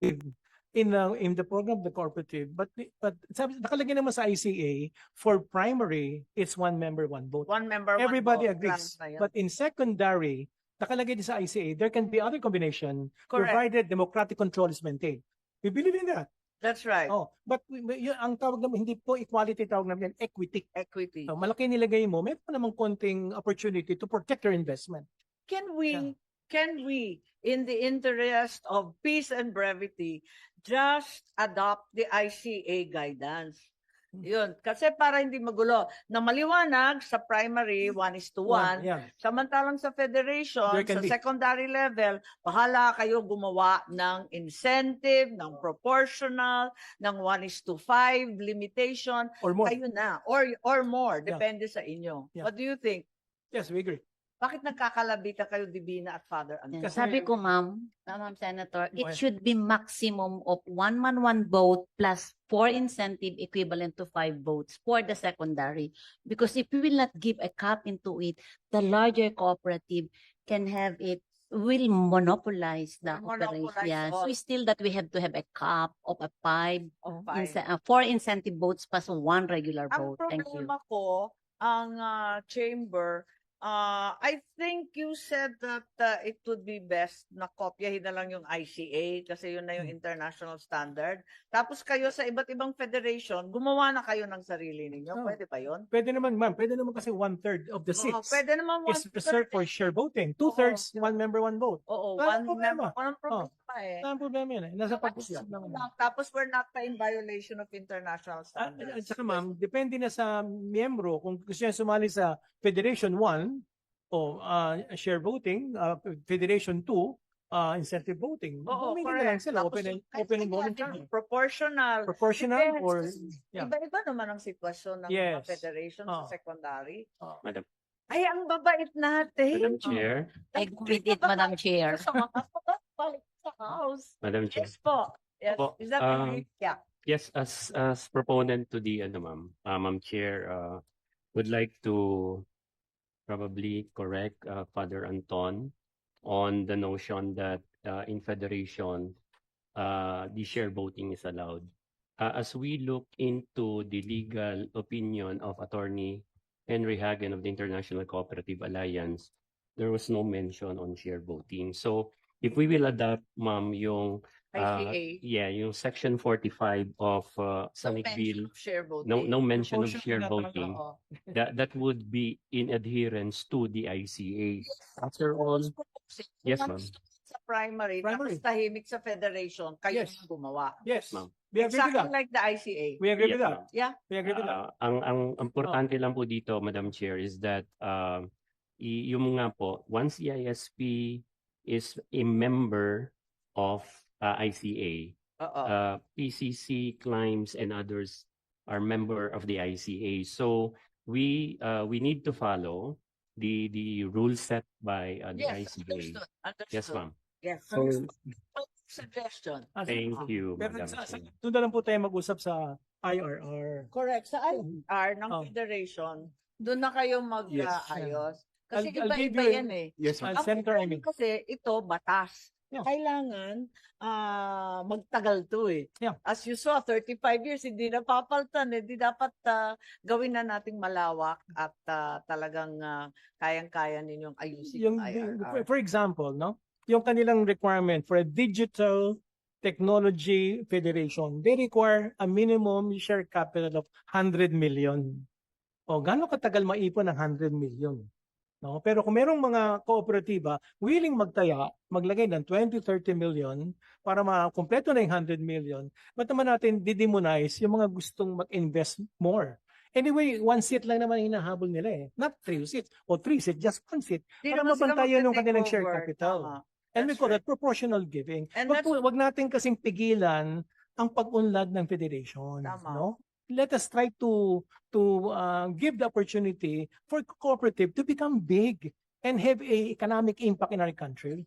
in the in the program of the cooperative but but sabi nakalagay naman sa ICA for primary it's one member one vote One member, one everybody vote. agrees yan. but in secondary nakalagay din sa ICA there can be other combination Correct. provided democratic control is maintained we believe in that That's right. oh but yun, ang tawag naman hindi po equality tawag naman yan equity Equity. so, malaki nilagay mo meron pa namang konting opportunity to protect your investment Can we, Yeah. can we, in the interest of peace and brevity, just adopt the ICA guidance? Hmm. Yun. Kasi para hindi magulo. Na maliwanag sa primary, one is to one. yeah Samantalang sa federation, sa be- secondary level, bahala kayo gumawa ng incentive, ng proportional, ng one is to five limitation. or more Kayo na. Or, or more. Yeah. Depende sa inyo. Yeah. What do you think? yes we agree Bakit nagkakalabita kayo, Divina at Father Antonio? Kasi- Sabi ko, ma'am, ah, ma'am Senator, it should be maximum of one man, one vote plus four incentive equivalent to five votes for the secondary. Because if we will not give a cap into it, the larger cooperative can have it will monopolize the Monopolize operation. all. So still that we have to have a cap of a five, Oh, fine. ince- uh, four incentive votes plus one regular Ang vote. Thank you. problema ko, ang ah, chamber, ah, I think you said that ah, it would be best na kopyahin na lang yung ICA kasi yun na yung Hmm. international standard. Tapos kayo sa iba't ibang federation, gumawa na kayo ng sarili ninyo. Oh. Pwede ba yun? Pwede naman, ma'am. Pwede naman kasi one-third of the Oo, seats pwede naman one is reserved for share voting. Two-thirds, one member, one vote. Oo, Walang one member. problema. Walang problema eh. Wala problema yun eh. Nasa Tapos, pag-usap lang. tapos we're not in violation of international At, standards. at saka ma'am, depende na sa miyembro kung gusto niya sumali sa Federation 1 o ah, share voting, ah, Federation 2, ah, incentive voting. Oo, Bumili na lang correct. sila, Tapos open and, open and natin Proportional. Proportional Depends. or, yeah. Iba-iba naman ang sitwasyon ng mga Yes. federation sa Oh. secondary. Oh. Madam, Ay, ang babait natin. Madam Chair, I agree with it, Madam Chair. Sa mga balik sa house. Madam Chair. Yes po. Yes. Opo, Is that um? Yeah. Yes, as as proponent to the ano ma'am, uh, Ma'am Chair, uh, would like to probably correct uh, Father Anton on the notion that uh, in federation uh, the share voting is allowed. Uh, as we look into the legal opinion of Attorney Henry Hagen of the International Cooperative Alliance, there was no mention on share voting. So if we will adopt, ma'am, yung uh, ICA. yeah, yung section 45 of uh, No Senate mention Bill, of share voting. no no mention of Proportional share na talaga, voting. Oo. That that would be in adherence to the ICA. After all, Yes, ma'am. Sa primary, Primary. tapos tahimik sa federation, kayo Yes. ang gumawa. Yes, Ma'am. we agree with Exactly that. like the ICA. We agree with yes, that. ma'am. Yeah. We agree with that. Uh, ang ang importante lang po dito, Madam Chair, is that uh, yung nga po, once the ISP is a member of uh, ICA, Oo. uh, PCC, Climbs, and others are member of the ICA. So we uh, we need to follow the the rules set by uh, the yes, ICA. understood. Understood. Yes, ma'am. Yes. So Suggestion. Ah, thank you, Pero Madam sa, sa, Chair. doon na lang po tayo mag-usap sa IRR. Correct. Sa IR ng Oh. federation, doon na kayo Yes. mag-aayos. Kasi I'll- I'll give iba-iba you- yan eh. Yes, ma'am. Uh, Ang problema Amy. Kasi ito, batas. Yeah. Kailangan ah magtagal to eh. Yeah. As you saw, 35 years, hindi na papaltan. Eh. Di dapat ah, gawin na nating malawak at ah, talagang ah, kayang-kaya ninyong ayusin yung, yung IRR. for, for example, no? Yung kanilang requirement for a digital technology federation, they require a minimum share capital of 100 million. O gaano katagal maipon ng 100 million? No? Pero kung merong mga kooperatiba willing magtaya, maglagay ng 20, 30 million para makumpleto na yung 100 million, ba't naman natin didemonize yung mga gustong mag-invest more? Anyway, one seat lang naman hinahabol nila eh. Not three seats o three seats, just one seat. Di para mabantayan yung kanilang share over. capital. Tama. And we call right. that proportional giving. And Wag, wag natin kasing pigilan ang pag-unlad ng federation. Tama. No? Let us try to to uh, give the opportunity for cooperative to become big and have a economic impact in our country.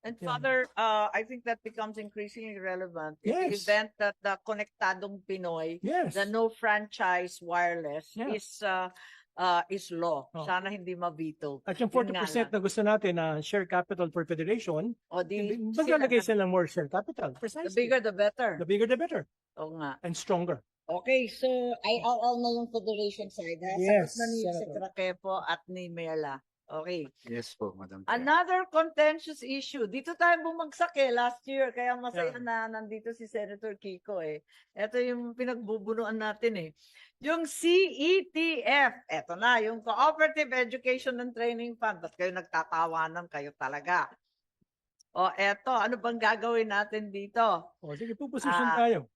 And Yeah. Father, uh, I think that becomes increasingly relevant in the Yes. event that the Konektadong Pinoy Yes. the no franchise wireless Yeah. is uh, uh, is law. Oh. Sana hindi mabito. At yung Yun nga 40% na gusto natin na share capital for federation, O di, maglalagay sila sila more share capital. na- the Precisely. bigger the better. The bigger the better. Oo nga. And stronger. Okay, so Ay, all na yung federation side, ha? Yes, na ni Senator. Secrakepo at ni Merla. Okay. Yes po, Madam Chair. Another contentious issue. Dito tayo bumagsak eh last year. Kaya masaya Yeah. na nandito si Senator Kiko eh. Ito yung pinagbubunuan natin eh. Yung CETF. Ito na, yung Cooperative Education and Training Fund. Ba't kayo nagtatawanan kayo talaga? O eto, ano bang gagawin natin dito? O sige, po position Ah, tayo.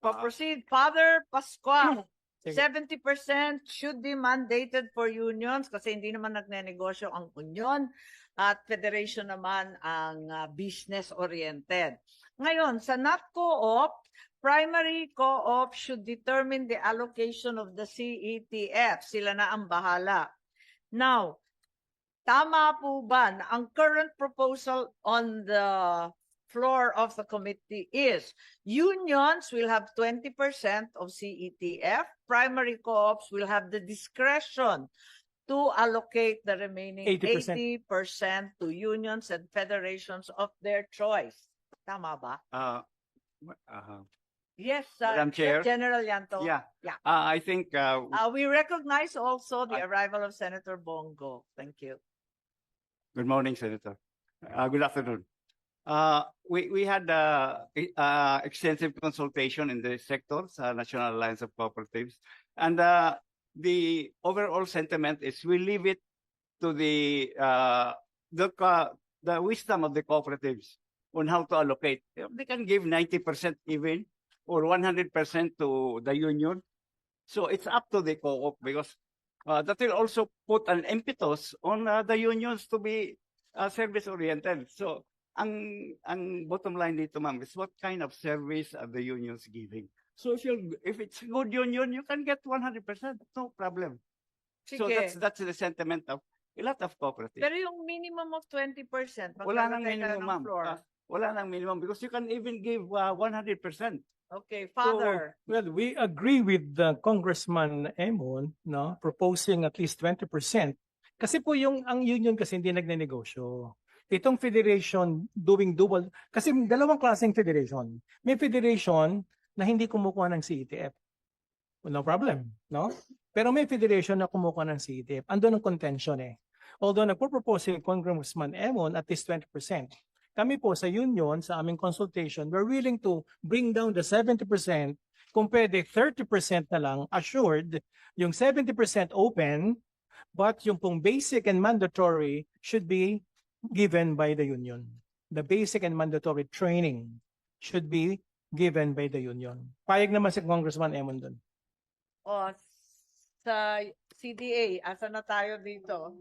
Pa-proceed. Father Pascual. Sige. 70% should be mandated for unions kasi hindi naman nagnenegosyo ang union at federation naman ang ah, business-oriented. Ngayon, sa NAT-COOP, primary co-op should determine the allocation of the CETF. Sila na ang bahala. Now, tama po ba na ang current proposal on the floor of the committee is unions will have 20% of CETF, primary co-ops will have the discretion to allocate the remaining 80%. 80% to unions and federations of their choice. Tama ba? Uh, uh, Yes, uh, Madam Chair? General Yanto. yeah. Yeah. Uh, I think uh, Uh, we recognize also the I- arrival of Senator Bongo. Thank you. Good morning, Senator. Uh, good afternoon. Uh, we, we had uh, uh, extensive consultation in the sectors, uh, National Alliance of Cooperatives. And uh, the overall sentiment is we leave it to the, uh, the, the wisdom of the cooperatives on how to allocate. They can give 90% even or 100% to the union. So it's up to the co-op because that will also put an impetus on the unions to be service oriented. So ang ang bottom line dito ma'am is what kind of service are the unions giving? So if you if it's good union, you can get 100%, no problem. So that's Sige. that's the sentiment of a lot of cooperatives. Pero yung minimum of 20%, Wala nang minimum ma'am. Ah, wala nang minimum because you can even give uh, 100%. Okay, Father. Well, we agree with the Congressman Emon, no, proposing at least 20%. Kasi po yung ang union kasi hindi nagnenegosyo. Itong federation doing dual, kasi dalawang klaseng federation. May federation na hindi kumukuha ng CETF. No problem, no? Pero may federation na kumukuha ng CETF. Ando ng contention eh. Although nagpo-propose si Congressman Emon at least 20%. Kami po sa union, sa aming consultation, we're willing to bring down the 70% kung pwede 30% na lang assured, yung 70% open, but yung pong basic and mandatory should be given by the union. The basic and mandatory training should be given by the union. Payag naman si Congressman Emon dun. O, sa CDA, asa na tayo dito?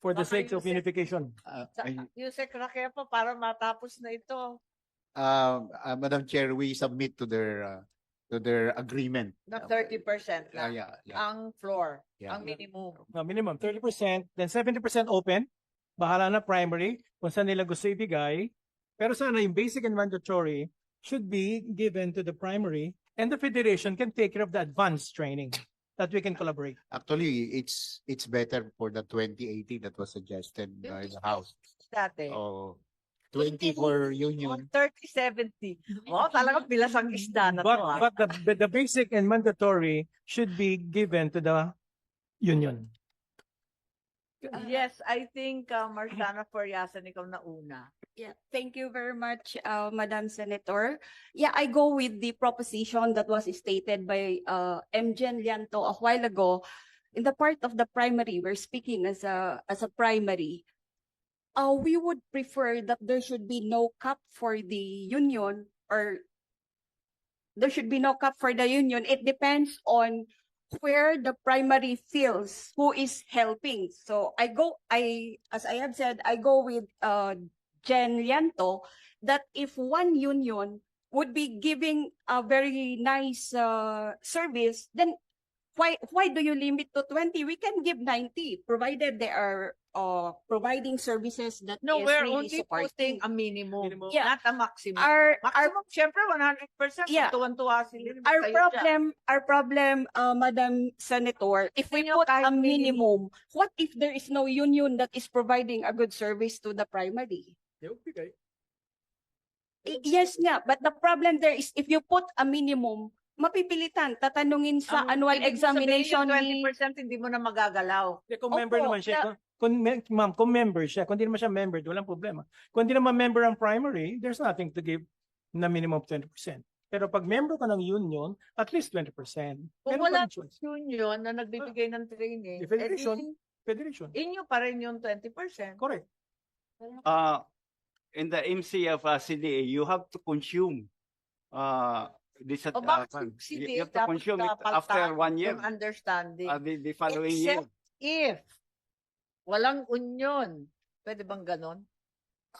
For the Baka sake of unification. Uh, Sa, I- yung Secrakepo para matapos na ito. um, uh, Madam Chair, we submit to their, uh, to their agreement. Na Uh, 30% uh, lang. yeah, yeah, Ang floor, yeah. ang minimum. No, minimum 30%, then 70% open. Bahala na primary kung saan nila gusto ibigay. Pero sana yung basic and mandatory should be given to the primary and the federation can take care of the advanced training that we can collaborate. Actually, it's, it's better for the twenty eighty that was suggested by the House. Dati. Oh, twenty for O, union. 30-70. Oh, talagang bilas ang isda na to. But, ah. but the, the, the basic and mandatory should be given to the union. Yes, I think uh, Marciana Foriasan, ikaw na una. Yeah, thank you very much, uh, Madam Senator. Yeah, I go with the proposition that was stated by uh, MJen Lianto a while ago. In the part of the primary, we're speaking as a as a primary. Uh, we would prefer that there should be no cap for the union or there should be no cap for the union. It depends on where the primary feels who is helping. So I go, I, as I have said, I go with, uh, Jen Lianto, that if one union would be giving a very nice, uh, service, then why, why do you limit to 20? We can give 90, provided they are uh, providing services that No, is we're really only supporting. putting a minimum, Minimum. Yeah. not a maximum. Our, our Maximum, syempre, 100%. Yeah. Tuwan-tuwa sila. Our Kayo dyan. problem, our problem, uh, Madam Senator, if we put kahit a minimum. minimum, what if there is no union that is providing a good service to the primary? I- Yes nga, but the problem there is if you put a minimum, mapipilitan, tatanungin sa Ang annual ibig examination yung ni... 20% hindi mo na magagalaw. Eh, Kung member Opo, naman siya, na- kung, ma'am, kung member siya, kung di naman siya member, walang problema. Kung di naman member ang primary, there's nothing to give na minimum of 20%. Pero pag member ka ng union, at least 20%. Kung Meron wala choice. Union na nagbibigay ng training, federation. eh, Federation. inyo pa rin yung 20%. Correct. Uh, in the MC of uh, CDA, you have to consume uh, this at O uh, CDA you have to consume it after one year, understanding. uh, the, the following year. Except if walang union, pwede bang ganon?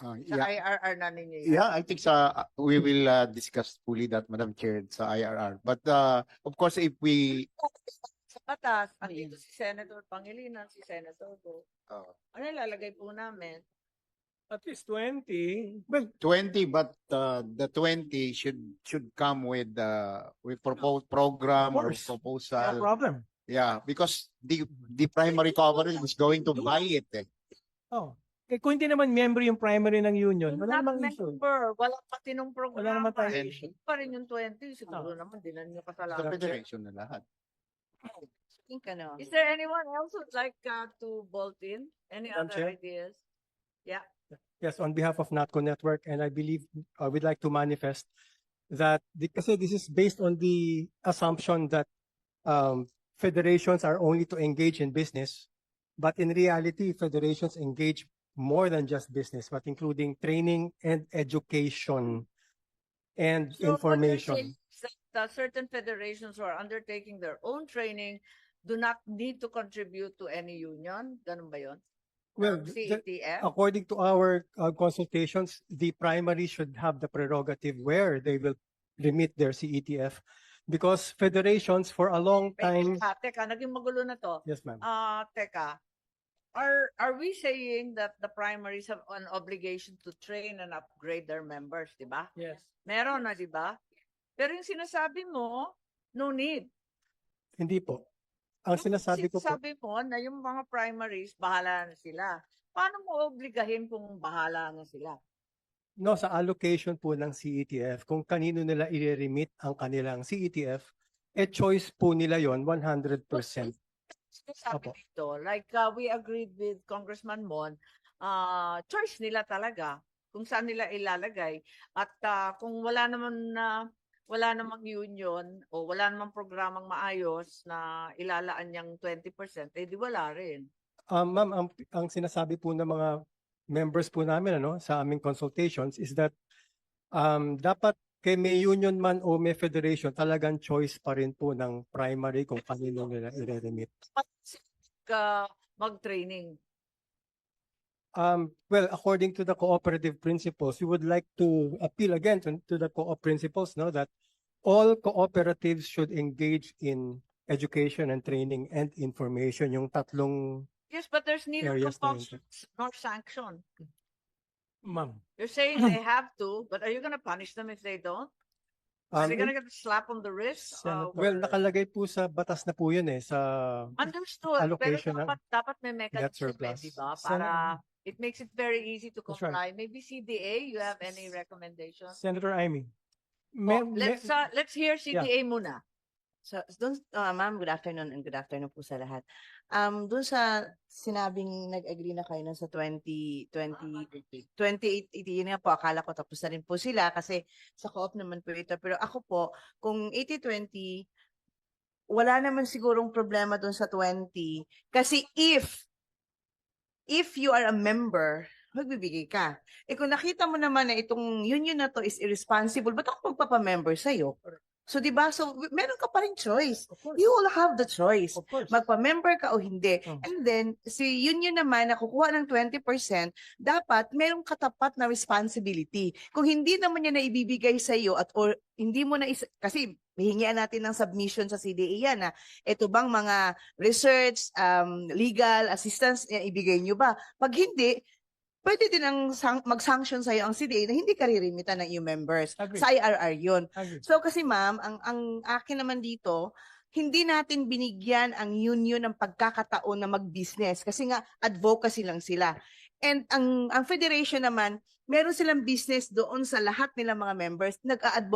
Uh, Sa yeah, IRR na ninyo yun? yeah, I think sa we will uh, discuss fully that, Madam Chair, sa IRR. But uh, of course, if we Sa batas, andito si Senator Pangilinan, si Senator Go. uh, Ano ilalagay po namin? At least 20. Well, 20, but uh, the 20 should should come with uh, with proposed program or course. no proposal. problem. Yeah, because the the primary coverage is going to buy it. Eh. Oh. Eh, kung hindi naman member yung primary ng union, wala namang issue. member, wala pati nung programa. naman tayo issue. Pa rin yung 20, siguro Oh. naman, di na nyo The kasalanan. federation na lahat. Is there anyone else who'd like uh, to bolt in? Any Madam other Chair? ideas? Yes, on behalf of NATCO Network, and I believe uh, we'd like to manifest that the, kasi this is based on the assumption that um, federations are only to engage in business, but in reality, federations engage more than just business, but including training and education and So what you're information. is that, certain federations who are undertaking their own training do not need to contribute to any union? Ganun ba yun? Well, the- CETF? according to our uh, consultations, the primary should have the prerogative where they will remit their CETF because federations for a long Wait, time. teka, teka, naging magulo na to. Yes, ma'am. Ah, teka. Are are we saying that the primaries have an obligation to train and upgrade their members, di ba? Yes. Meron na, di ba? Pero yung sinasabi mo, no need. Hindi po. Ang sinasabi ko po, Sinasabi mo na yung mga primaries, bahala na sila. Paano mo obligahin kung bahala na sila? No, sa allocation po ng CETF, kung kanino nila i-remit ang kanilang CETF, eh choice po nila yon 100%. Sinasabi Opo. dito, like uh, we agreed with Congressman Mon, uh, choice nila talaga kung saan nila ilalagay. At uh, kung wala naman na wala namang union o wala namang programang maayos na ilalaan niyang 20%, eh di wala rin. Um, ma'am, ang, ang sinasabi po ng mga members po namin ano, sa aming consultations is that um, dapat kay may union man o may federation, talagang choice pa rin po ng primary kung kanino nila i-remit. Uh, mag-training. Um, well, according to the cooperative principles, we would like to appeal again to, to the co-op principles, no, that all cooperatives should engage in education and training and information. Yung tatlong, Yes, but there's neither Areas na compulsion nor sanction. ma'am. You're saying they have to, but are you gonna punish them if they don't? Are Um, they gonna get a slap on the wrist? Uh, Senator- well, nakalagay po sa batas na po yun eh, sa, Understood. allocation pero ng dapat, dapat may mechanism, eh, surplus. di ba? Sen- Para it makes it very easy to That's right. comply. Maybe CDA, you have any recommendations? Senator Amy. Oh, May, may, let's, uh, let's hear CDA muna. So, dun, uh, ma'am, good afternoon and good afternoon po sa lahat. Um, dun sa sinabing nag-agree na kayo nun sa 2020, 28, yun nga po, akala ko tapos na rin po sila kasi sa co-op naman po ito. Pero ako po, kung 80-20, wala naman sigurong problema dun sa 20 kasi if if you are a member, magbibigay ka. Eh kung nakita mo naman na itong union na to is irresponsible, ba't ako magpapamember sa'yo? So, di ba? So, meron ka pa rin choice. You will have the choice. Magpa-member ka o hindi. Oh. And then, si union naman na kukuha ng 20%, dapat merong katapat na responsibility. Kung hindi naman niya na ibibigay sa iyo at or hindi mo na is- kasi hihingian natin ng submission sa CDA yan na ito bang mga research, um, legal assistance, ibigay nyo ba? Pag hindi, pwede din ang mag-sanction sa'yo ang CDA na hindi ka ririmitan ng EU members. Agree. Sa IRR yun. Agree. So kasi ma'am, ang ang akin naman dito, hindi natin binigyan ang union ng pagkakataon na mag-business kasi nga advocacy lang sila. And ang ang federation naman, meron silang business doon sa lahat nilang mga members, nag-a-advocate